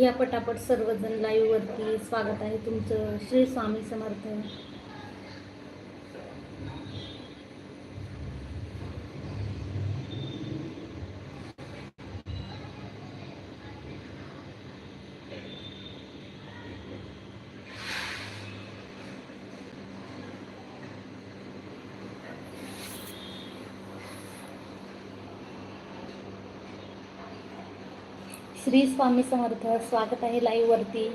या पटापट सर्वजण लाईव्हवरती स्वागत आहे. तुमचं श्री स्वामी समर्थ. श्री स्वामी समर्थ. स्वागत आहे लाईव्ह वरती.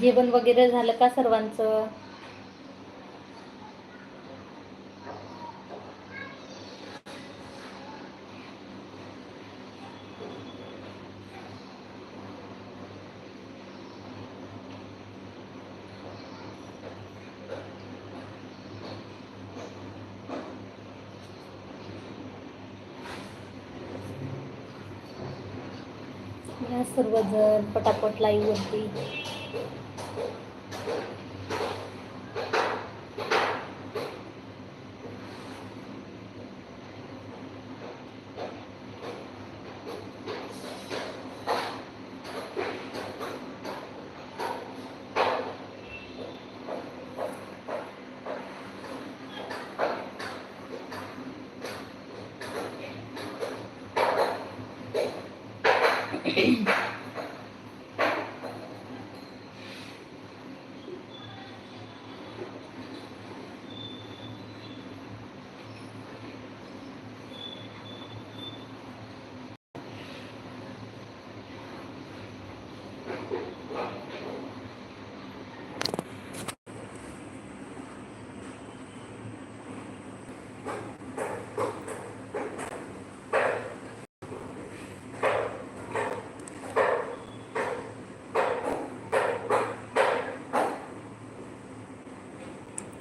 जेवण वगैरे झालं का सर्वांचं या सर्वजण पटापट लाईव्ह Amen.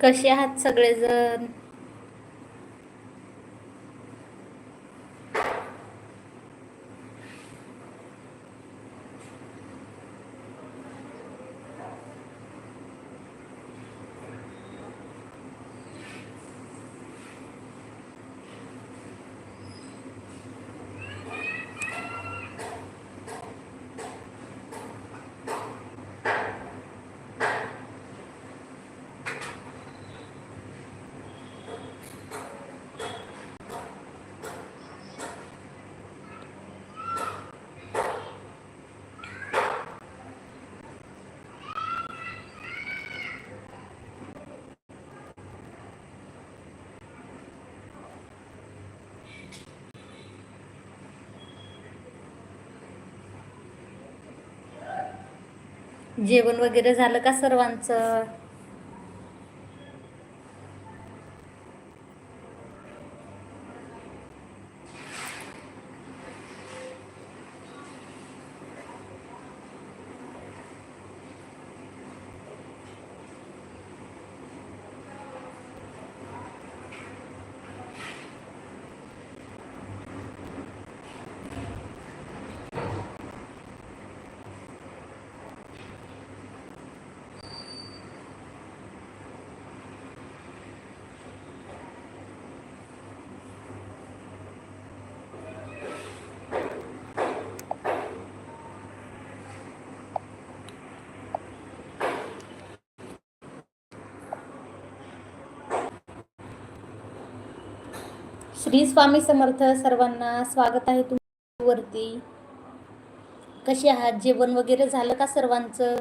कसे आहात सगळेजण? जेवण वगैरे झालं का सर्वांचं? श्री स्वामी समर्थ सर्वांना स्वागत आहे तुमच्यावरती. कसे आहात? जेवण वगैरे झालं का सर्वांचं?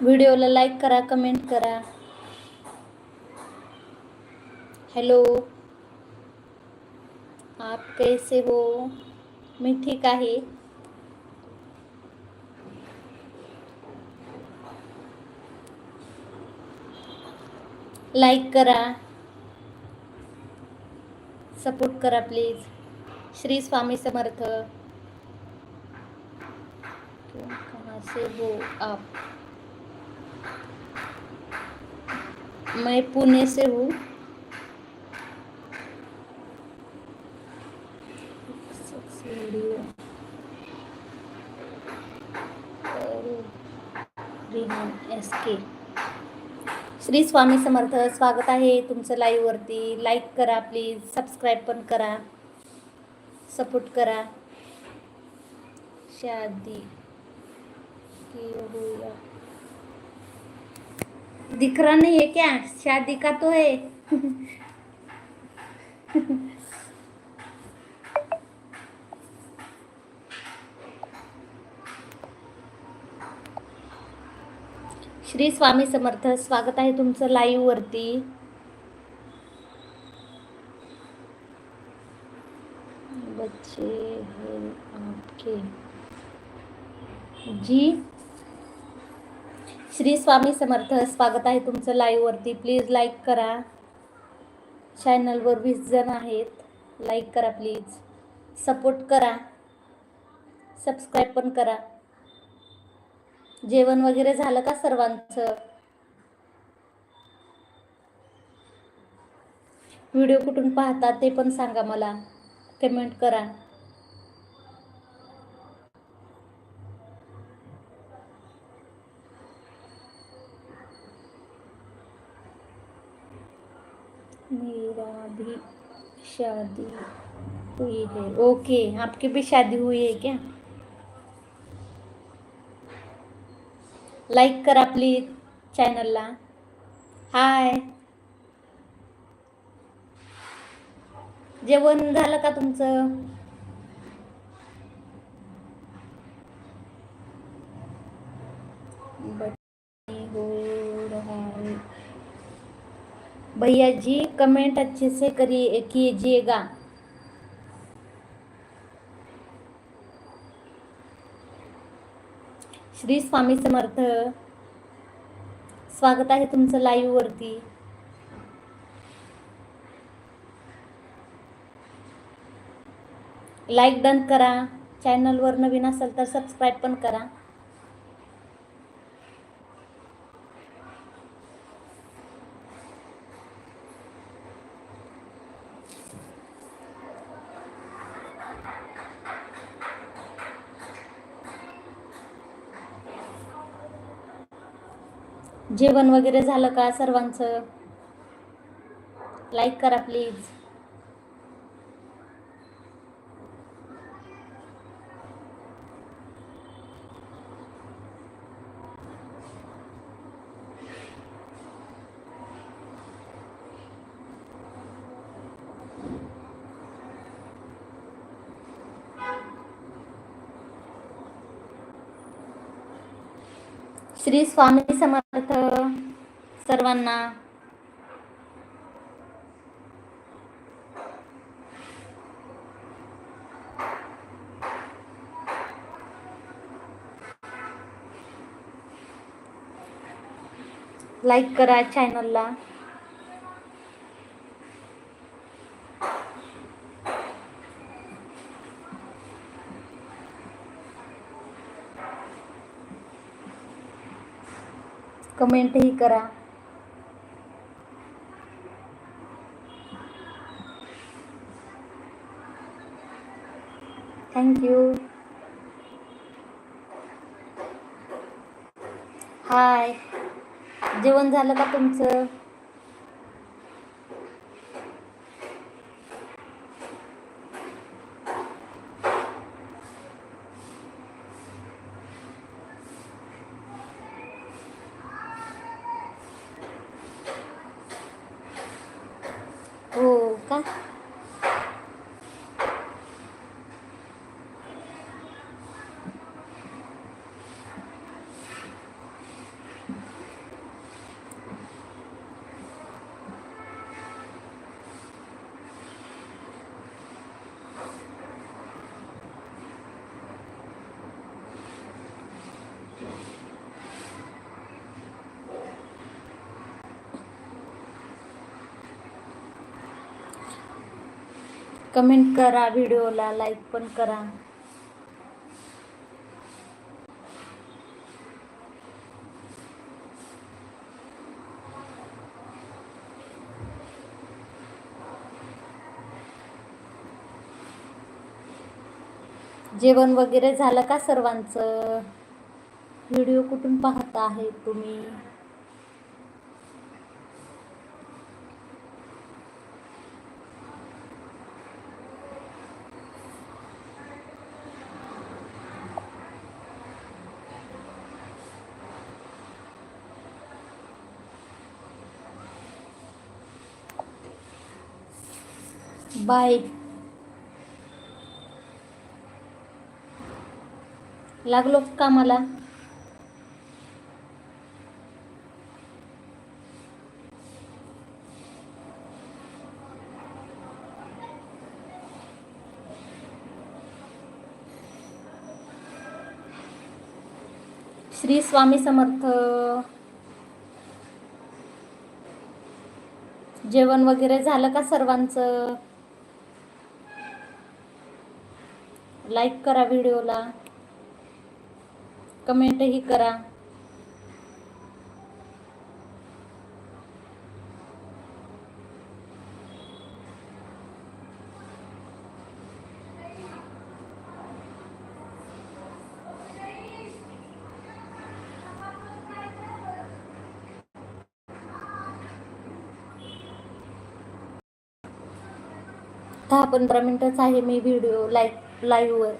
व्हिडिओला लाईक करा कमेंट करा. हॅलो? आप कैसे हो? मी ठीक आहे. लाईक करा. सपोर्ट करा प्लीज. श्री स्वामी समर्थ. कहाँ से हो आप. मैं पुणे से हूँ. Video Rihan S K. Shri Swami Samarth स्वागत आहे तुमचं लाईव्हवरती लाईक करा प्लीज सबस्क्राईब पण करा. सपोर्ट करा. शादी दिख रहा नहीं है क्या? शादी का तो है? श्री स्वामी समर्थ स्वागत आहे तुमचं लाईव्ह वरती. बच्चे हैं आपके जी. श्री स्वामी समर्थ स्वागत आहे तुमचं लाईव्ह वरती. प्लीज लाईक करा. चॅनलवर वीस जण आहेत. लाईक करा प्लीज सपोर्ट करा. सबस्क्राईब पण करा. जेवण वगैरे झालं का सर्वांचं? व्हिडिओ कुठून पाहता ते पण सांगा मला. कमेंट करा. मेरा भी शादी हुई है. ओके आपकी भी शादी हुई है क्या? लाईक करा प्लीज चॅनलला. हाय. जेवण झालं का तुमचं? भैया जी कमेंट अच्छे से करिए कीजिएगा श्री स्वामी समर्थ. स्वागत आहे तुमचं लाईव्ह वरती. लाईक डन करा. चॅनलवर नवीन असेल तर सबस्क्राईब पण करा. जेवण वगैरे झालं का सर्वांचं? लाईक करा प्लीज श्री स्वामी समर्थ सर्वांना. लाईक करा चॅनलला कमेंटही करा. थँक्यू हाय जेवण झालं का तुमचं? कमेंट करा व्हिडिओला लाईक पण करा. जेवण वगैरे झालं का सर्वांचं? व्हिडिओ कुठून पाहता आहे तुम्ही? बाय. लागलो का मला? श्री स्वामी समर्थ. जेवण वगैरे झालं का सर्वांचं? लाईक करा व्हिडिओला कमेंटही करा. दहा पंधरा मिनटंच आहे मी व्हिडिओ लाईक लाईव्हवर.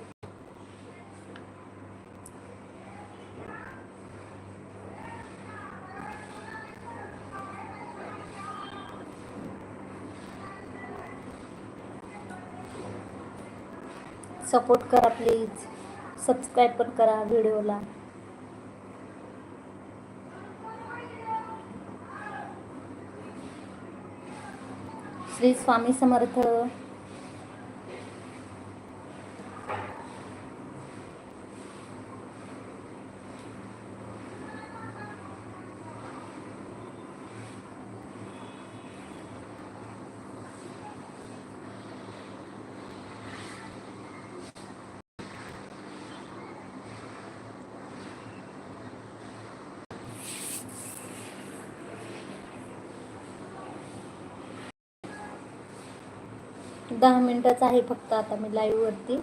सपोर्ट करा प्लीज सबस्क्राईब पण करा व्हिडिओला. श्री स्वामी समर्थ. दहा मिनटाचं आहे फक्त आता मी लाईव्हवरती वरती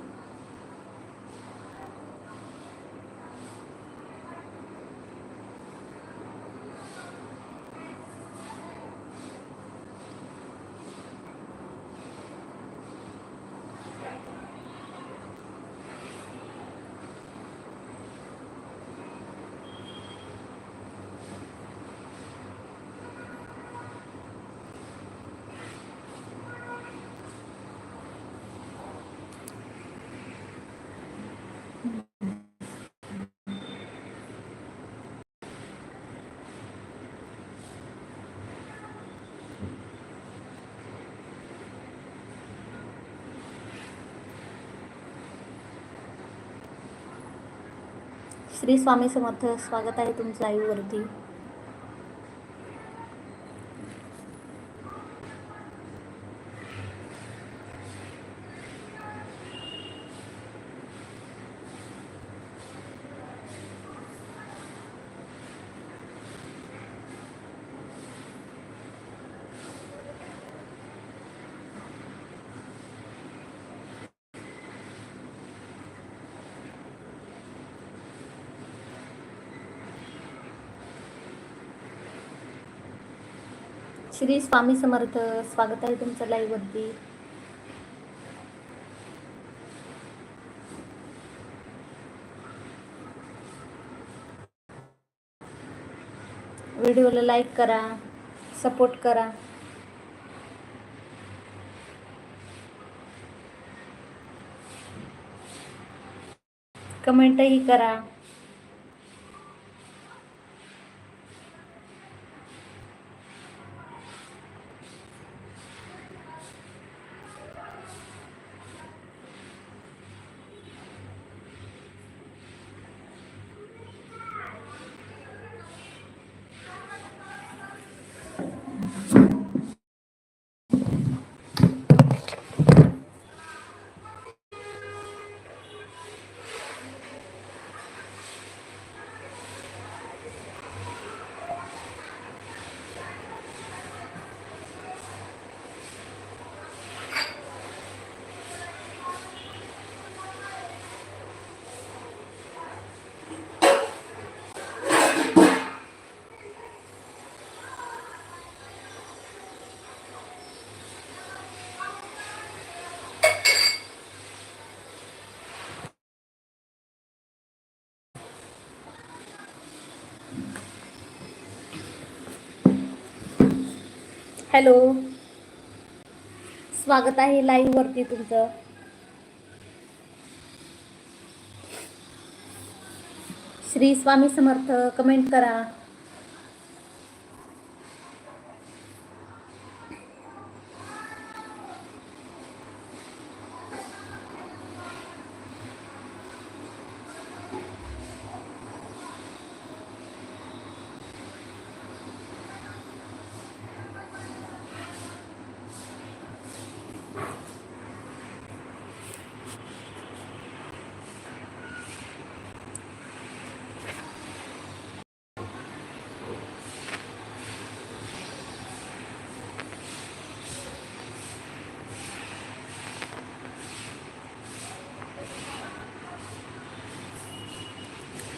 श्री स्वामी समर्थ. स्वागत आहे तुमचं आईवरती वरती श्री स्वामी समर्थ स्वागत आहे तुमचं लाईव्ह व्हिडिओला लाईक करा सपोर्ट करा. कमेंटही करा. हॅलो. स्वागत आहे लाईव्ह वरती तुमचं. श्री स्वामी समर्थ कमेंट करा.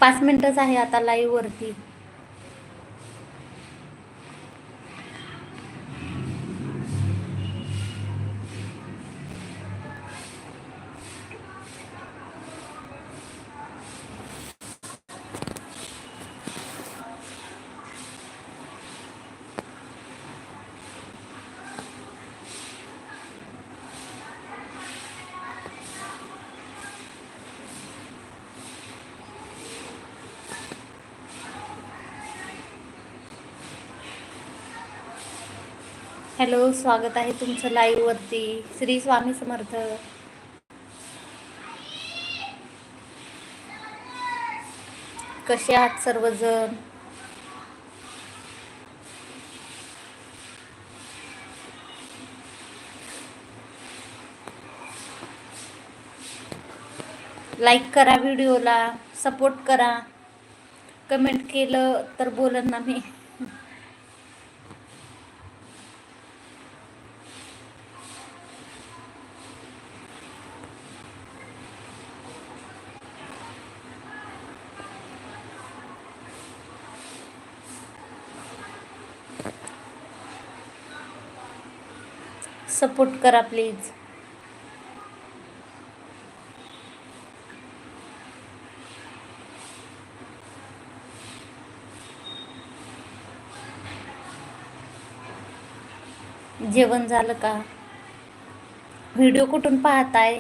पाच मिनटंच आहे आता लाईव्ह हॅलो स्वागत आहे तुमचं लाईव्ह वरती. श्री स्वामी समर्थ. कसे आहात सर्वजण? लाईक करा व्हिडिओला सपोर्ट करा. कमेंट केलं तर बोलन ना मी. सपोर्ट करा प्लीज. जेवण झालं का? व्हिडिओ कुठून पाहताय?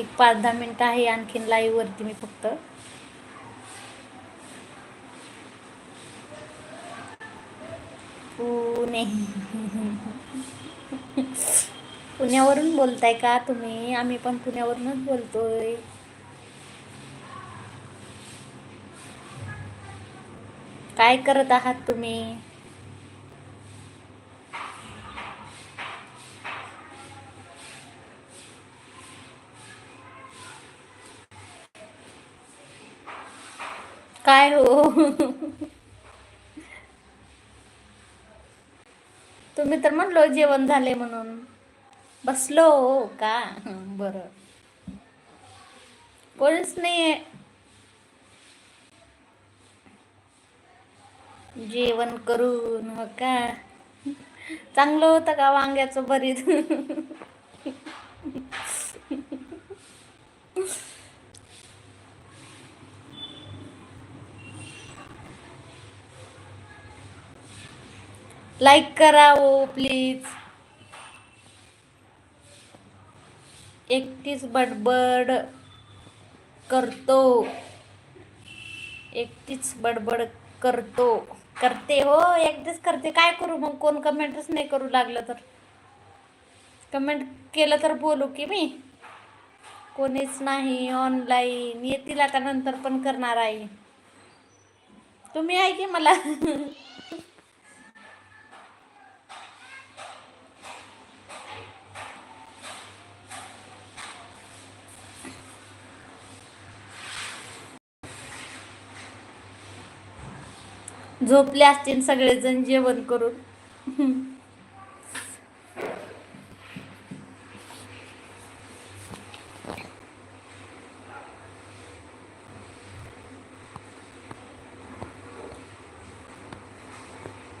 एक पाच दहा मिनटं आहे आणखीन लाईव्हवरती मी फक्त. पुणे. पुण्यावरून बोलताय का तुम्ही? आम्ही पण पुण्यावरूनच बोलतोय. काय करत आहात तुम्ही? काय हो? तुम्ही तर म्हणलो जेवण झाले म्हणून. बसलो हो का? बरं. कोणीच नाही जेवण करून हो का? चांगलं होतं का वांग्याचं भरीत? लाईक करा ओ प्लीज एकटीच बडबड करतो. एकटीच बडबड करतो. करते हो एकटीच करते. काय करू मग? कोण कमेंटच नाही करू लागलं तर. कमेंट केलं तर बोलू की मी. कोणीच नाही ऑनलाईन येतील आता नंतर पण करणार आहे. तुम्ही आहे की मला? झोपले असतील सगळेजण जेवण करून.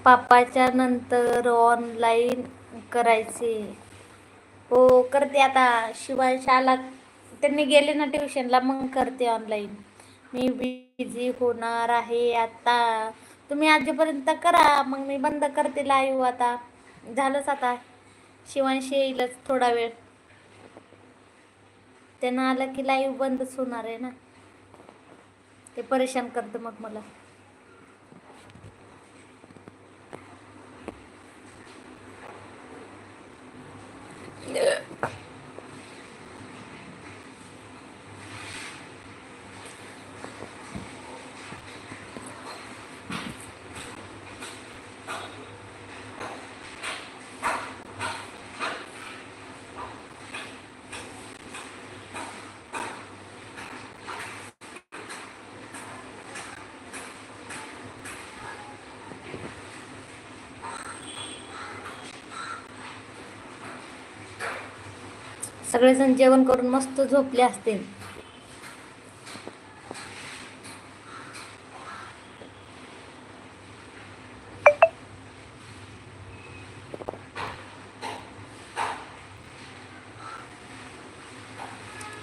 पापाच्या नंतर ऑनलाईन करायचे. हो करते आता. शिवाय शाला त्यांनी गेले ना ट्युशनला मग करते ऑनलाईन मी बिझी होणार आहे आता. तुम्ही आजपर्यंत करा मग मी बंद करते लाईव्ह आता. झालंच आता. शिवांशी येईलच थोडा वेळ. त्यांना आलं की लाईव्ह बंदच होणार आहे ना. ते परेशान करतं मग मला. सगळेजण जेवण करून मस्त झोपले असतील.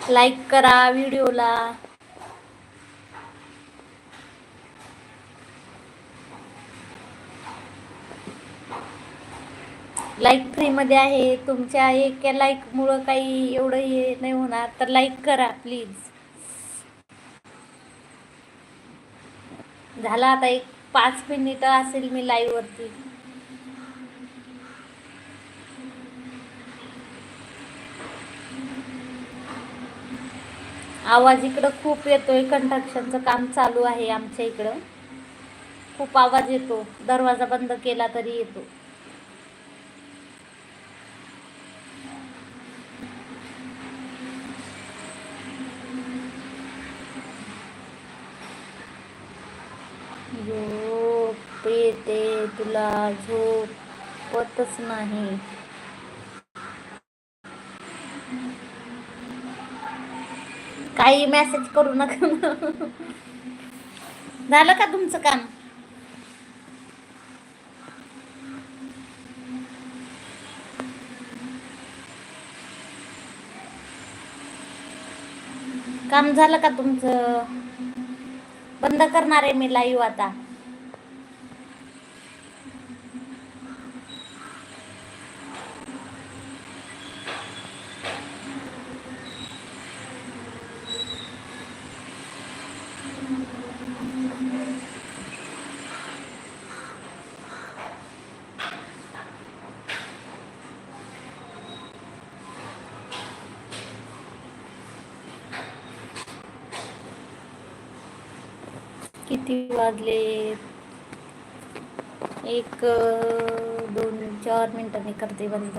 लाईक करा व्हिडिओला मध्ये आहे तुमच्या एका लाईकमुळं काही एवढं हे नाही होणार तर लाईक करा प्लीज झाला आता एक पाच मिनिटं असेल मी लाईव्ह वरती. आवाज इकडं खूप येतोय कंस्ट्रक्शनचं काम चालू आहे आमच्या इकडं. खूप आवाज येतो दरवाजा बंद केला तरी येतो. झोप येते तुला झोपतच नाही. काही मेसेज करू नका. झालं का तुमचं काम? काम झालं का तुमचं? बंद करणार आहे मी लाईव्ह आता. किती वाजले? एक दोन चार मिनिटांनी करते बंद.